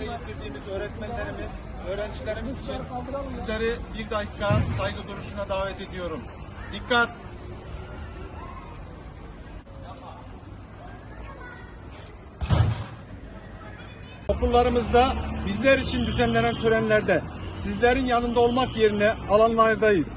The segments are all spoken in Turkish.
Eğitimimiz öğretmenlerimiz, öğrencilerimiz için sizleri bir dakika saygı duruşuna davet ediyorum. Dikkat! Okullarımızda bizler için düzenlenen törenlerde sizlerin yanında olmak yerine alanlardayız.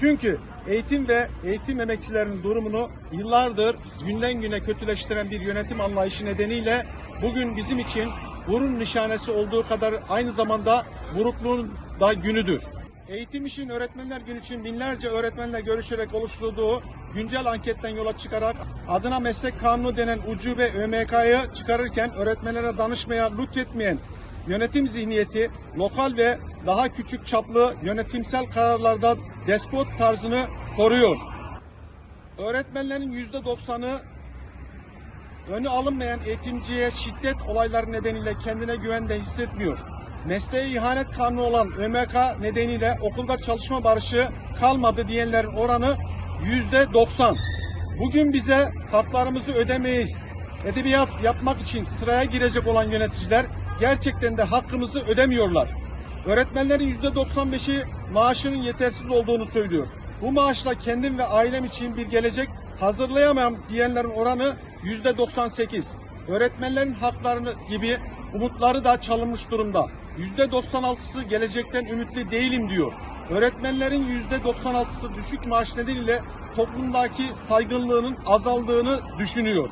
Çünkü eğitim ve eğitim emekçilerinin durumunu yıllardır günden güne kötüleştiren bir yönetim anlayışı nedeniyle bugün bizim için gurur nişanesi olduğu kadar aynı zamanda burukluğun da günüdür. Eğitim için Öğretmenler Günü için binlerce öğretmenle görüşerek oluşturduğu güncel anketten yola çıkarak adına meslek kanunu denen ucube ÖMK'yı çıkarırken öğretmenlere danışmaya lütfetmeyen yönetim zihniyeti lokal ve daha küçük çaplı yönetimsel kararlarda despot tarzını koruyor. Öğretmenlerin %90'ı önü alınmayan eğitimciye şiddet olayları nedeniyle kendine güvende hissetmiyor. Mesleğe ihanet kanunu olan ÖMK nedeniyle okulda çalışma barışı kalmadı diyenlerin oranı yüzde 90. Bugün bize haklarımızı ödemeyiz. Edebiyat yapmak için sıraya girecek olan yöneticiler gerçekten de hakkımızı ödemiyorlar. Öğretmenlerin yüzde 95'i maaşının yetersiz olduğunu söylüyor. Bu maaşla kendim ve ailem için bir gelecek hazırlayamam diyenlerin oranı yüzde 98. Öğretmenlerin haklarını gibi umutları da çalınmış durumda. Yüzde 96'sı gelecekten ümitli değilim diyor. Öğretmenlerin yüzde 96'sı düşük maaş nedeniyle toplumdaki saygınlığının azaldığını düşünüyor.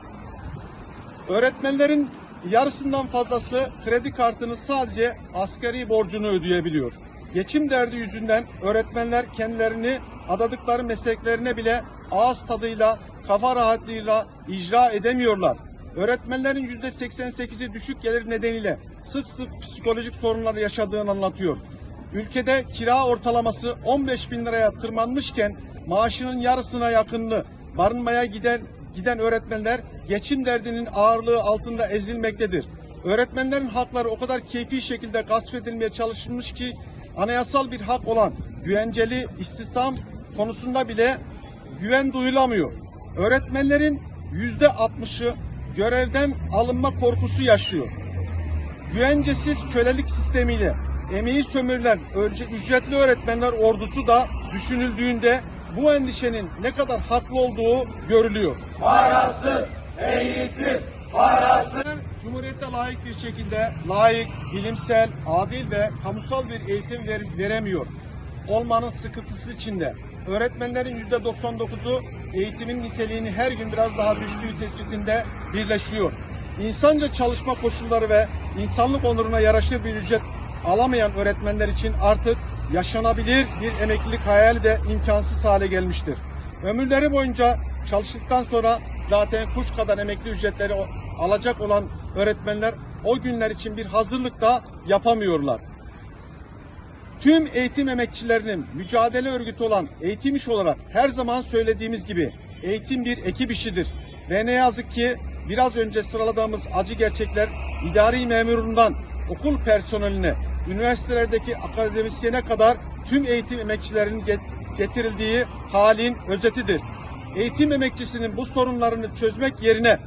Öğretmenlerin yarısından fazlası kredi kartını sadece asgari borcunu ödeyebiliyor. Geçim derdi yüzünden öğretmenler kendilerini adadıkları mesleklerine bile ağız tadıyla, kafa rahatlığıyla icra edemiyorlar. Öğretmenlerin %88'i düşük gelir nedeniyle sık sık psikolojik sorunlar yaşadığını anlatıyor. Ülkede kira ortalaması 15 bin liraya tırmanmışken maaşının yarısına yakınını barınmaya giden giden öğretmenler geçim derdinin ağırlığı altında ezilmektedir. Öğretmenlerin hakları o kadar keyfi şekilde gasp edilmeye çalışılmış ki anayasal bir hak olan güvenceli istihdam konusunda bile güven duyulamıyor. Öğretmenlerin yüzde 60'ı görevden alınma korkusu yaşıyor. Güvencesiz kölelik sistemiyle emeği sömürülen ücretli öğretmenler ordusu da düşünüldüğünde bu endişenin ne kadar haklı olduğu görülüyor. Parasız eğitim, parasız Cumhuriyete layık bir şekilde layık, bilimsel, adil ve kamusal bir eğitim ver- veremiyor. Olmanın sıkıntısı içinde. Öğretmenlerin %99'u eğitimin niteliğini her gün biraz daha düştüğü tespitinde birleşiyor. İnsanca çalışma koşulları ve insanlık onuruna yaraşır bir ücret alamayan öğretmenler için artık yaşanabilir bir emeklilik hayali de imkansız hale gelmiştir. Ömürleri boyunca çalıştıktan sonra zaten kuş kadar emekli ücretleri alacak olan öğretmenler o günler için bir hazırlık da yapamıyorlar. Tüm eğitim emekçilerinin mücadele örgütü olan Eğitim İş olarak her zaman söylediğimiz gibi eğitim bir ekip işidir. Ve ne yazık ki biraz önce sıraladığımız acı gerçekler idari memurundan okul personeline, üniversitelerdeki akademisyene kadar tüm eğitim emekçilerinin get- getirildiği halin özetidir. Eğitim emekçisinin bu sorunlarını çözmek yerine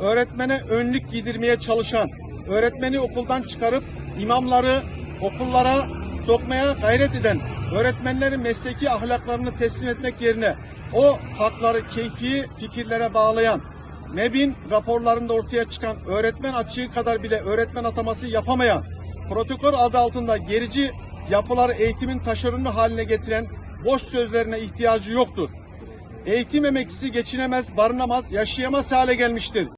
öğretmene önlük giydirmeye çalışan, öğretmeni okuldan çıkarıp imamları okullara sokmaya gayret eden, öğretmenlerin mesleki ahlaklarını teslim etmek yerine o hakları keyfi fikirlere bağlayan, MEB'in raporlarında ortaya çıkan öğretmen açığı kadar bile öğretmen ataması yapamayan, protokol adı altında gerici yapıları eğitimin taşeronu haline getiren boş sözlerine ihtiyacı yoktur. Eğitim emekçisi geçinemez, barınamaz, yaşayamaz hale gelmiştir.